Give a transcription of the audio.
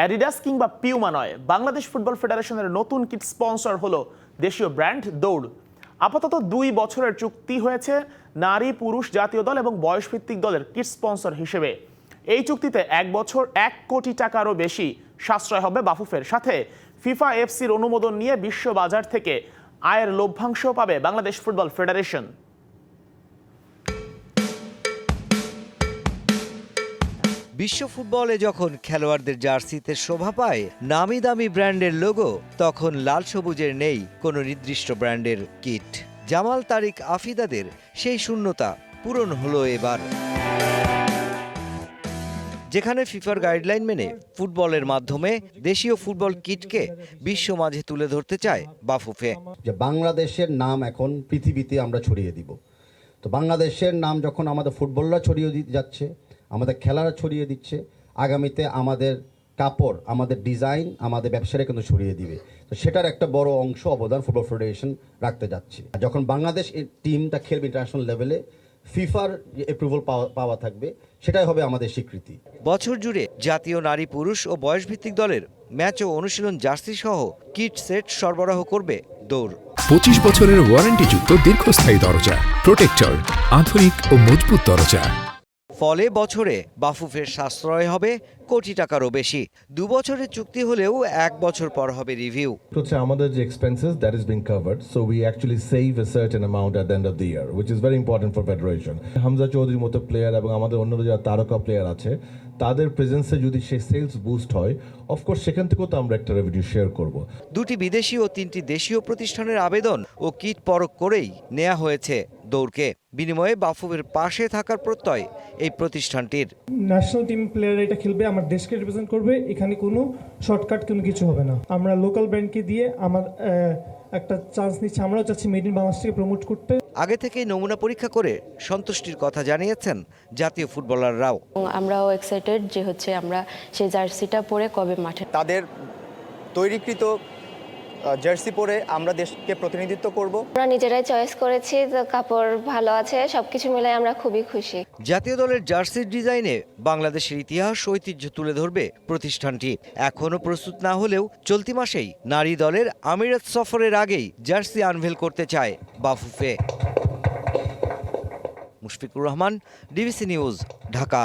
Adidas কিংবা Puma নয়। Bangladesh football ফেডারেশনের নতুন কিট স্পন্সর হলো দেশীয় ব্র্যান্ড দৌড়। আপাতত দুই বছরের চুক্তি হয়েছে নারী, পুরুষ জাতীয় দল এবং বয়সভিত্তিক দলের কিট স্পন্সর হিসেবে। এই চুক্তিতে এক বছর এক কোটি টাকারও বেশি সাশ্রয় হবে বাফুফের সাথে। ফিফা এফসির অনুমোদন নিয়ে বিশ্ব বাজার থেকে আয়ের লভ্যাংশ পাবে বাংলাদেশ ফুটবল ফেডারেশন বিশ্ব ফুটবলে যখন খেলোয়াড়দের জার্সিতে শোভা পায়, নামি দামি ব্র্যান্ডের লোগো, তখন লাল সবুজের নেই কোনো নির্দিষ্ট ব্র্যান্ডের কিট। জামাল তারিক আফিদাদের সেই শূন্যতা পূরণ হলো এবার। যেখানে ফিফার গাইডলাইন মেনে ফুটবলের মাধ্যমে দেশীয় ফুটবল কিটকে বিশ্ব মাঝে তুলে ধরতে চায় বাফুফে। যে বাংলাদেশের নাম এখন পৃথিবীতে আমরা ছড়িয়ে দিব। তো বাংলাদেশের নাম যখন আমাদের ফুটবলরা ছড়িয়ে যাচ্ছে আমাদের খেলারা ছড়িয়ে দিচ্ছে। আগামীতে আমাদের কাপড় আমাদের ডিজাইন আমাদের ব্যবসারা কিন্তু ছড়িয়ে দিবে। তো সেটার একটা বড় অংশ অবদান ফুটবল ফেডারেশন রাখতে যাচ্ছে। আর যখন বাংলাদেশ এই টিমটা খেলবে ইন্টারন্যাশনাল লেভেলে ফিফার অ্যাপ্রুভাল পাওয়া পাওয়া থাকবে সেটাই হবে আমাদের স্বীকৃতি। বছর জুড়ে জাতীয় নারী পুরুষ ও বয়সভিত্তিক দলের ম্যাচ ও অনুশীলন জার্সি সহ কিট সেট সরবরাহ করবে দৌড়। পঁচিশ বছরের ওয়ারেন্টিযুক্ত দীর্ঘস্থায়ী দরজা প্রোটেক্টর আধুনিক ও মজবুত দরজা। ফলে বছরে বাফুফের সাশ্রয় হবে কোটি টাকারও বেশি। দু বছরের চুক্তি হলেও এক বছর পর হবে রিভিউ। হচ্ছে আমাদের যে expenses that is being covered so we actually save a certain amount at the end of the year which is very important for federation Hamza চৌধুরীর মতো প্লেয়ার এবং আমাদের অন্য যারা তারকা প্লেয়ার আছে তাদের প্রেজেন্সে যদি সেই সেলস বুস্ট হয় অফকোর্স সেখান থেকেও তো আমরা একটা রেভিনিউ শেয়ার করব। দুটি বিদেশি ও তিনটি দেশীয় প্রতিষ্ঠানের আবেদন ও কিট পরখ করেই নেওয়া হয়েছে। দৌড়কে বিনিময়ে বাফুফের পাশে থাকার প্রত্যয় এই প্রতিষ্ঠানটির। ন্যাশনাল টিম প্লেয়ার এটা খেলবে আমার দেশকে রিপ্রেজেন্ট করবে এখানে কোনো শর্টকাট কোনো কিছু হবে না। আমরা লোকাল ব্র্যান্ডকে দিয়ে আমার একটা চান্স নিচ্ছি আমরাও চাচ্ছি মেড ইন বাংলাদেশকে প্রমোট করতে। আগে থেকেই নমুনা পরীক্ষা করে সন্তুষ্টির কথা জানিয়েছেন জাতীয় ফুটবলাররাও। আমরাও এক্সাইটেড যে হচ্ছে আমরা সেই জার্সিটা পরে কবে মাঠে তাদের তৈরিকৃত জার্সি পরে আমরা দেশকে প্রতিনিধিত্ব করব। আমরা নিজেরাই চয়েস করেছি তো কাপড় ভালো আছে সবকিছু মিলে আমরা খুবই খুশি। জাতীয় দলের জার্সির ডিজাইনে বাংলাদেশের ইতিহাস ও ঐতিহ্য তুলে ধরবে প্রতিষ্ঠানটি। এখনও প্রস্তুত না হলেও চলতি মাসেই নারী দলের আমিরাত সফরের আগেই জার্সি আনভেল করতে চায় Bafufe. Mushfiqur Rahman DBC news Dhaka.